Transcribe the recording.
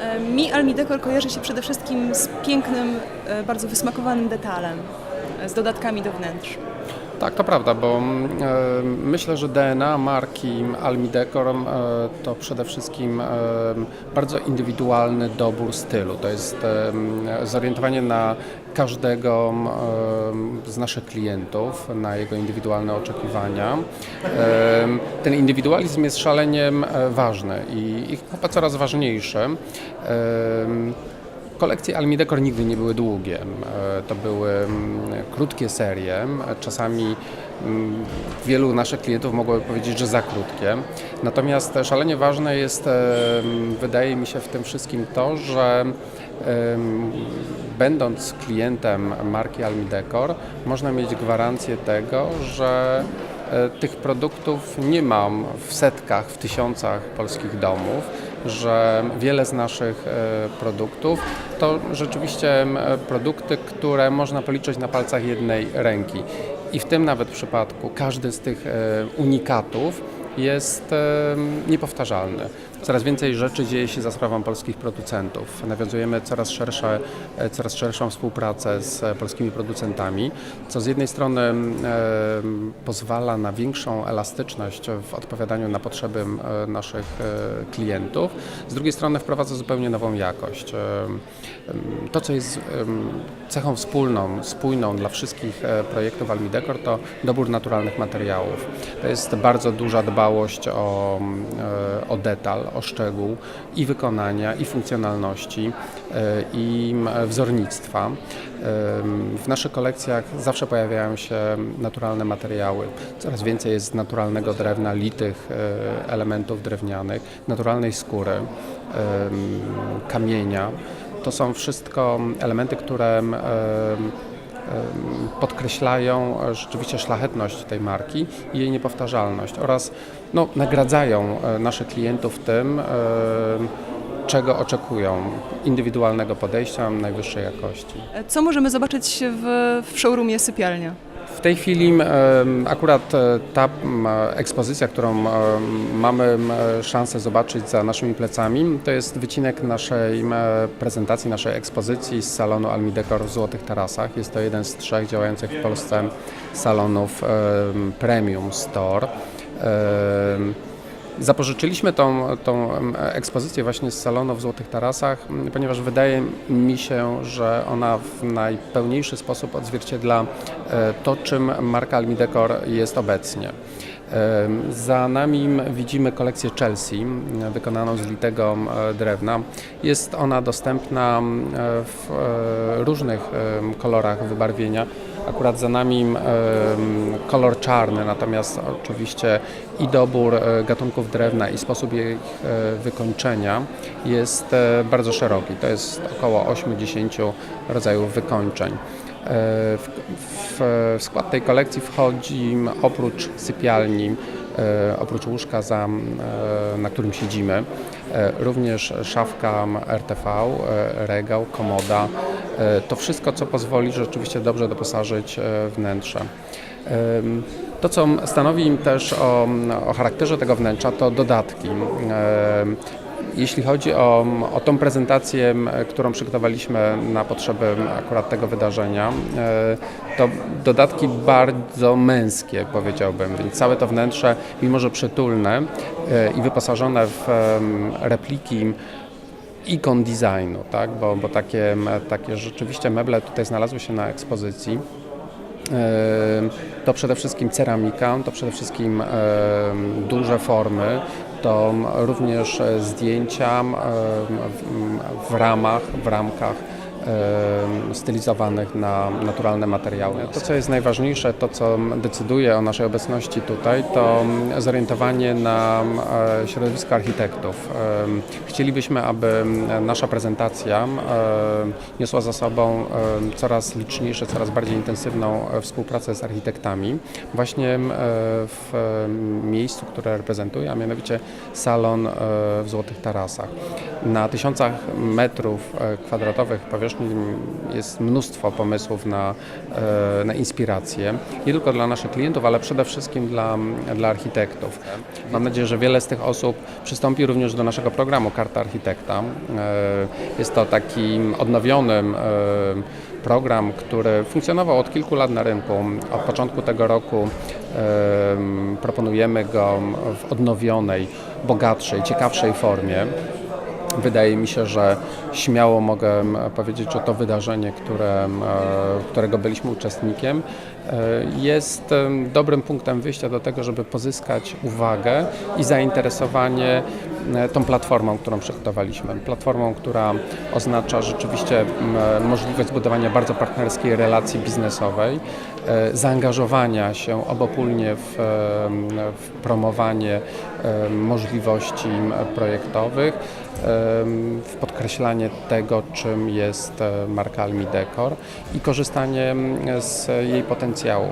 E, Mi Almi Decor kojarzy się przede wszystkim z pięknym, e, bardzo wysmakowanym detalem, e, z dodatkami do wnętrz. Tak, to prawda, bo mm, e, myślę, że DNA marki Almi Decor e, to przede wszystkim e, bardzo indywidualny dobór stylu. To jest e, zorientowanie na każdego e, z naszych klientów, na jego indywidualne oczekiwania. Ten indywidualizm jest szalenie ważny i chyba coraz ważniejszy. E, Kolekcje Almi Decor nigdy nie były długie. E, To były mm, krótkie serie. Czasami mm, wielu naszych klientów mogłoby powiedzieć, że za krótkie. Natomiast szalenie ważne jest, e, wydaje mi się, w tym wszystkim to, że będąc klientem marki Almi Decor, można mieć gwarancję tego, że e, tych produktów nie mam w setkach, w tysiącach polskich domów, że wiele z naszych e, produktów to rzeczywiście produkty, które można policzyć na palcach jednej ręki. I w tym nawet przypadku każdy z tych e, unikatów jest niepowtarzalny. Coraz więcej rzeczy dzieje się za sprawą polskich producentów. Nawiązujemy coraz, szersze, e, coraz szerszą współpracę z e, polskimi producentami, co z jednej strony pozwala na większą elastyczność w odpowiadaniu na potrzeby e, naszych klientów, z drugiej strony wprowadza zupełnie nową jakość. To, co jest cechą wspólną, spójną dla wszystkich projektów Almi Decor, to dobór naturalnych materiałów. To jest bardzo duża dbałość o, mm, e, o detal, o szczegół i wykonania, i funkcjonalności, e, i mm, wzornictwa. Em, W naszych kolekcjach zawsze pojawiają się naturalne materiały. Coraz więcej jest naturalnego drewna, litych e, elementów drewnianych, naturalnej skóry, em, kamienia. To są wszystko elementy, które podkreślają e, rzeczywiście szlachetność tej marki i jej niepowtarzalność oraz no, nagradzają e, naszych klientów tym, e, czego oczekują, indywidualnego podejścia najwyższej jakości. Co możemy zobaczyć w, w showroomie sypialnia? W tej chwili akurat e, ta m, ekspozycja, którą mamy m, szansę zobaczyć za naszymi plecami, to jest wycinek naszej prezentacji, naszej ekspozycji z salonu Almi Decor w Złotych Tarasach. Jest to jeden z trzech działających w Polsce salonów em, Premium Store. Zapożyczyliśmy tą, tą ekspozycję właśnie z salonu w Złotych Tarasach, ponieważ wydaje mi się, że ona w najpełniejszy sposób odzwierciedla e, to, czym marka Almi Decor jest obecnie. Em, Za nami widzimy kolekcję Chelsea, m, wykonaną z litego drewna. Jest ona dostępna w e, różnych kolorach wybarwienia. Akurat za nami kolor czarny, natomiast oczywiście i dobór e, gatunków drewna i sposób ich e, wykończenia jest e, bardzo szeroki. To jest około 8-10 rodzajów wykończeń. W, w, w skład tej kolekcji wchodzi oprócz sypialni, e, oprócz łóżka, za, e, na którym siedzimy, e, również szafka RTV, regał, komoda. To wszystko, co pozwoli rzeczywiście dobrze doposażyć wnętrze. To, co stanowi też o, o charakterze tego wnętrza, to dodatki. Jeśli chodzi o, o tą prezentację, którą przygotowaliśmy na potrzeby akurat tego wydarzenia, e, to dodatki bardzo męskie, powiedziałbym. Więc całe to wnętrze, mimo że przytulne e, i wyposażone w repliki ikon designu, tak? bo, bo takie, takie rzeczywiście meble tutaj znalazły się na ekspozycji. To przede wszystkim ceramika, to przede wszystkim duże formy, to również e, zdjęcia em, w, ramach, w ramkach stylizowanych na naturalne materiały. To, co jest najważniejsze, to co decyduje o naszej obecności tutaj, to zorientowanie na e, środowisko architektów. Chcielibyśmy, aby nasza prezentacja niosła za sobą coraz liczniejsze, coraz bardziej intensywną e, współpracę z architektami właśnie w miejscu, które reprezentuję, a mianowicie salon e, w Złotych Tarasach. Na tysiącach metrów kwadratowych powierzchni jest mnóstwo pomysłów na, e, na inspiracje, nie tylko dla naszych klientów, ale przede wszystkim dla, dla architektów. Mam nadzieję, że wiele z tych osób przystąpi również do naszego programu Karta Architekta. E, Jest to taki odnowiony e, program, który funkcjonował od kilku lat na rynku. Od początku tego roku em, proponujemy go w odnowionej, bogatszej, ciekawszej formie. Wydaje mi się, że śmiało mogę powiedzieć, że to wydarzenie, które, e, którego byliśmy uczestnikiem, e, jest dobrym punktem wyjścia do tego, żeby pozyskać uwagę i zainteresowanie tą platformą, którą przygotowaliśmy. Platformą, która oznacza rzeczywiście możliwość zbudowania bardzo partnerskiej relacji biznesowej, e, zaangażowania się obopólnie w, em, w promowanie możliwości projektowych, w podkreślanie tego, czym jest e, marka Almi Decor i korzystanie z jej potencjału.